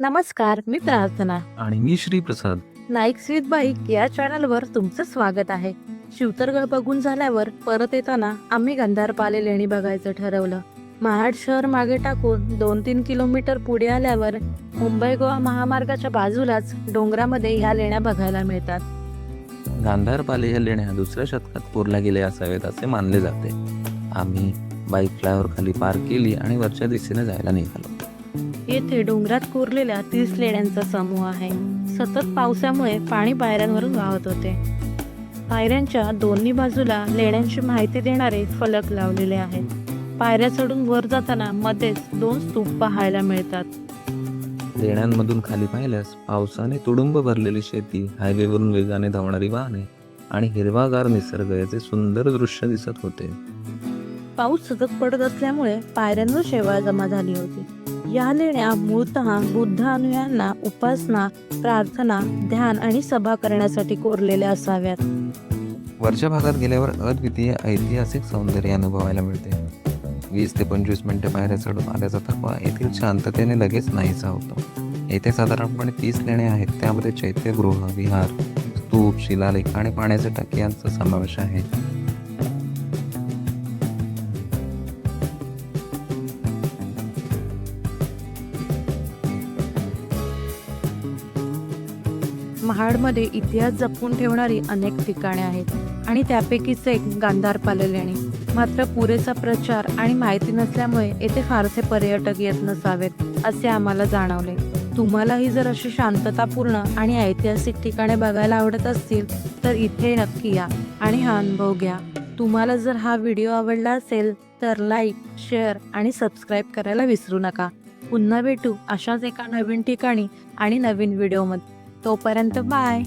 नमस्कार मी प्रार्थना. आणि मी श्री प्रसाद नाईक स्वीत बाईक या चॅनलवर तुमचं स्वागत आहे. शिवतरगड बघून झाल्यावर परत येताना आम्ही गंधारपाले लेणी बघायचं ठरवलं. महाड शहर मागे टाकून दोन तीन किलोमीटर पुढे आल्यावर मुंबई गोवा महामार्गाच्या बाजूलाच डोंगरामध्ये ह्या लेण्या बघायला मिळतात. गांधारपाले या लेण्या दुसऱ्या शतकात कोरल्या गेल्या असावेत असे मानले जाते. आम्ही बाईक फ्लायवर खाली पार्क केली आणि वरच्या दिशेने जायला निघालो. येथे डोंगरात कोरलेल्या तीस लेण्यांचा समूह आहे. सतत पावसामुळे पाणी पायऱ्यांवरून वाहत होते. पायऱ्यांच्या दोन्ही बाजूला लेण्यांची माहिती देणारे फलक लावलेले आहेत. पायऱ्या चढून वर जाताना मध्येच दोन स्तूप पाहायला मिळतात. लेण्यांमधून खाली पाहिल्यास पावसाने तुडुंब भरलेली शेती हायवेवरून वेगाने धावणारी वाहने आणि हिरवागार निसर्ग याचे सुंदर दृश्य दिसत होते. पाऊस सतत पडत असल्यामुळे पायऱ्यांवर शेवाळ जमा झाली होती. या लेण्या मूळतः बुद्ध अनुयांना उपासना प्रार्थना ध्यान आणि सभा करण्यासाठी कोरलेल्या असाव्यात. वरच्या भागात गेल्यावर अद्वितीय ऐतिहासिक सौंदर्य अनुभवायला मिळते. वीस ते पंचवीस मिनिटे पायऱ्या चढून आल्याचा थकवा येथील शांततेने लगेच नाहीसा होतो. येथे साधारणपणे तीस लेणे आहेत त्यामध्ये चैत्यगृह विहार स्तूप शिलालेख आणि पाण्याचे टाकी यांचा समावेश आहे. महाडमध्ये इतिहास जपून ठेवणारी अनेक ठिकाणे आहेत आणि त्यापैकीच एक गांधारपाले लेणी मात्र पुरेसा प्रचार आणि माहिती नसल्यामुळे येथे फारसे पर्यटक येत नसावेत असे आम्हाला जाणवले. तुम्हालाही जर अशी शांततापूर्ण आणि ऐतिहासिक ठिकाणे बघायला आवडत असतील तर इथे नक्की या आणि हा अनुभव घ्या. तुम्हाला जर हा व्हिडिओ आवडला असेल तर लाईक शेअर आणि सबस्क्राईब करायला विसरू नका. पुन्हा भेटू अशाच एका नवीन ठिकाणी आणि नवीन व्हिडिओमध्ये. तोपर्यंत बाय.